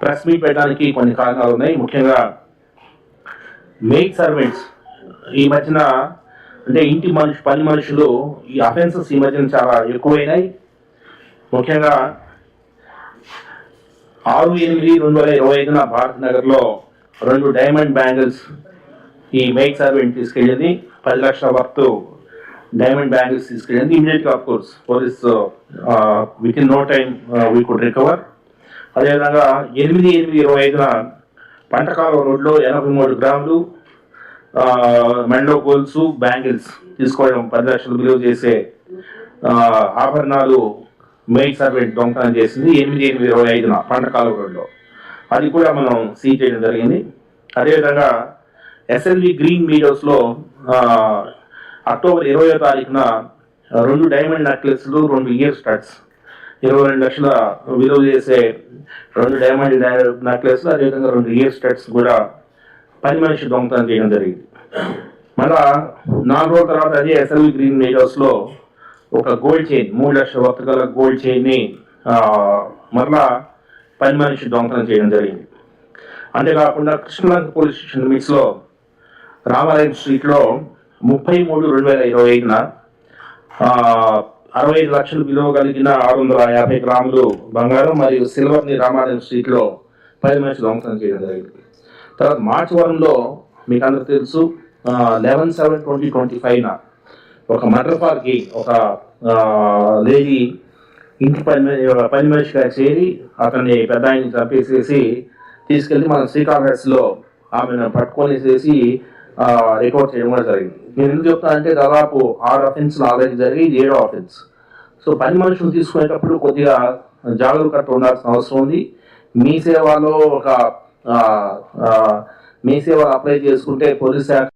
Press meet పెట్టడానికి కొన్ని కారణాలు ఉన్నాయి. ముఖ్యంగా మెయిడ్ సర్వెంట్స్. ఈ మధ్యన అంటే ఇంటి మనుషు పని మనుషులు ఈ అఫెన్సెస్ ఈ మధ్యన చాలా ఎక్కువైనాయి. ముఖ్యంగా ఆరు ఎనిమిది రెండు వేల ఇరవై ఐదున భారత్ నగర్లో రెండు డైమండ్ బ్యాంగిల్స్ ఈ మేక్ సర్వెంట్ తీసుకెళ్ళింది. పది లక్షల వర్త్ డైమండ్ బ్యాంగిల్స్ తీసుకెళ్ళింది. ఇమీడియట్గా of course police with in no time we could recover అదేవిధంగా ఎనిమిది ఎనిమిది ఇరవై ఐదున పంటకాలం రోడ్లో ఎనభై మూడు గ్రాములు మెండో గోల్స్ బ్యాంగిల్స్ తీసుకోవడం పది లక్షలు విలువ చేసే ఆభరణాలు మెయిన్ సర్వెంట్ దొంగతనం చేసింది ఎనిమిది ఎనిమిది ఇరవై ఐదున పంటకాలం రోడ్లో. అది కూడా మనం సీజ్ చేయడం జరిగింది. అదేవిధంగా ఎస్ఎల్వి గ్రీన్ మీడియోస్లో అక్టోబర్ ఇరవయో తారీఖున రెండు డైమండ్ నెక్లెస్లు రెండు ఇయర్ స్టడ్స్ ఇరవై రెండు లక్షల విలువ చేసే రెండు డైమండ్ నెక్లెస్ అదేవిధంగా రెండు ఇయర్ స్టడ్స్ కూడా పని మనిషి దొంగతనం చేయడం జరిగింది. మళ్ళా నాలుగు రోజుల తర్వాత అదే ఎస్ఎల్వి గ్రీన్ మేజర్స్లో ఒక గోల్డ్ చైన్ మూడు లక్షల వర్త్ గల గోల్డ్ చైన్ని మరలా పని మనిషి దొంగతనం చేయడం జరిగింది. అంతేకాకుండా కృష్ణలంక పోలీస్ స్టేషన్ మిక్స్లో రామాలయం స్ట్రీట్లో ముప్పై మూడు రెండు వేల ఇరవై ఐదున అరవై ఐదు లక్షలు విలువ కలిగిన ఆరు వందల యాభై గ్రాములు బంగారం మరియు సిల్వర్ని రామాలయం స్ట్రీట్లో పది మనిషి దొంగతనం చేయడం జరిగింది. తర్వాత మార్చి వారంలో మీకు అందరూ తెలుసు లెవెన్ సెవెన్ ట్వంటీ ట్వంటీ ఫైవ్న ఒక మటర్ పార్కి ఒక లేడీ ఇంటి పని పని మనిషిగా చేరి అతన్ని పెద్ద ఆయన్ని చంపేసేసి తీసుకెళ్ళి మన శ్రీకాళహస్తిలో ఆమెను పట్టుకొనేసేసి రిపోర్ట్ చేయడం కూడా జరిగింది. నేను ఎందుకు చెప్తా అంటే దాదాపు ఆరు అఫెన్స్ ఆల్రెడీ జరిగి ఇది ఏడో అఫెన్స్ సో పని మనుషులు తీసుకునేటప్పుడు కొద్దిగా జాగరూకత ఉండాల్సిన అవసరం ఉంది. మీ సేవలో ఒక మీ సేవ అప్లై చేసుకుంటే పోలీస్ శాఖ